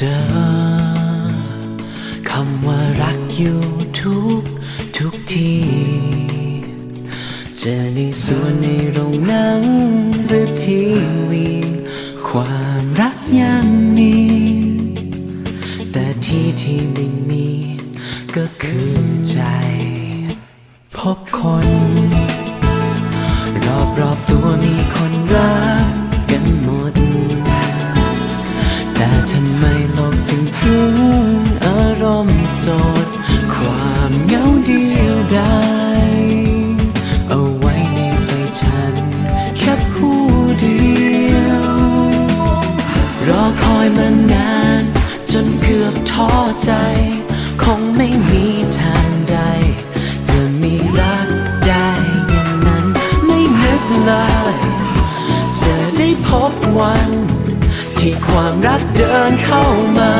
เจอคำว่ารักอยู่ทุกทุกที่เจอในสวนในโรงหนังหรือทีวี ความรักยังมี แต่ที่ที่ไม่มีก็คือใจ พบคน รอบรอบตัวมีคนรัก ท้อใจ คงไม่มีทางใด จะมีรักได้อย่างนั้น ไม่นึกเลย จะได้พบวัน ที่ความรักเดินเข้ามา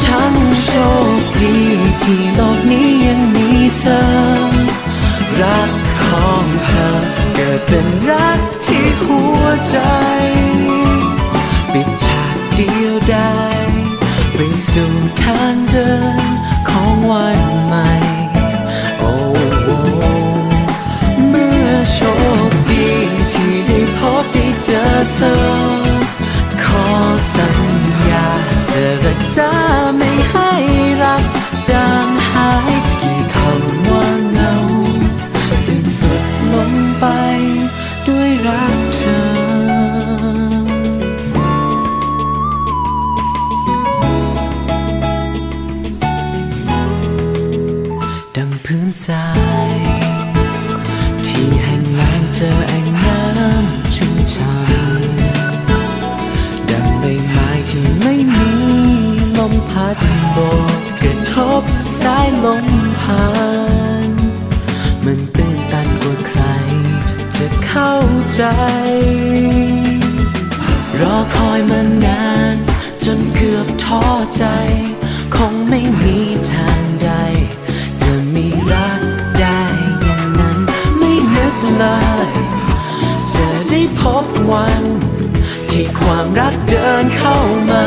ฉันโชคดีที่โลกนี้ยังมีเธอ รักของเธอเกิดเป็นรักที่หัวใจ สู่ทางเดินของวัน พื้นทราย ที่แห้งแล้งเจอแอ่งน้ำชุ่มช่ำดังใบไม้ที่ไม่มีลมพัดโบกกระทบสายลมผ่าน มันตื้นตันกว่าใคร จะเข้าใจ รอคอยมานาน จนเกือบท้อใจ คงไม่มี วัน ที่ความรักเดินเข้ามา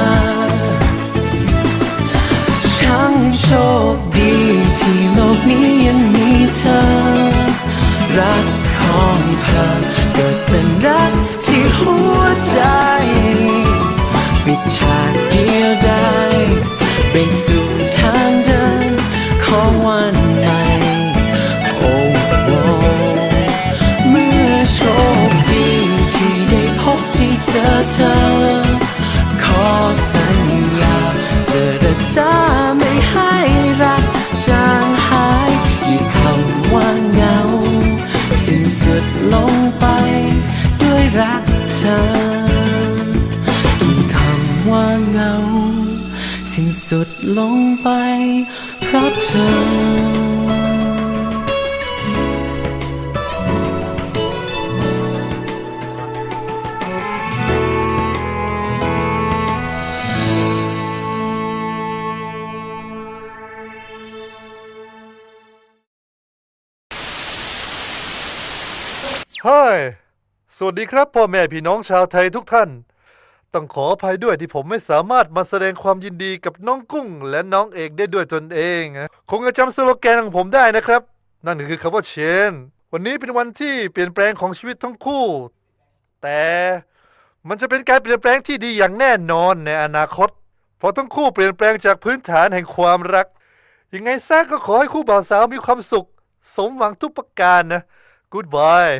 ช่างโชคดี ว่าเงา สิ้นสุดลงไปเพราะเธอเฮ้ยสวัสดีครับพ่อแม่พี่น้องชาวไทยทุกท่าน ต้องขออภัยด้วยที่ผมไม่สามารถมาแสดงความยินดีกับน้องกุ้ง และน้องเอกได้ด้วยตนเองนะคงจะจำสโลแกนของผมได้นะครับ นั่นคือคำว่าเชนวันนี้เป็นวันที่เปลี่ยนแปลงของชีวิตทั้งคู่ แต่มันจะเป็นการเปลี่ยนแปลงที่ดีอย่างแน่นอนในอนาคต เพราะทั้งคู่เปลี่ยนแปลงจากพื้นฐานแห่งความรัก ยังไงซะก็ขอให้คู่บ่าวสาวมีความสุข สมหวังทุกประการนะ Goodbye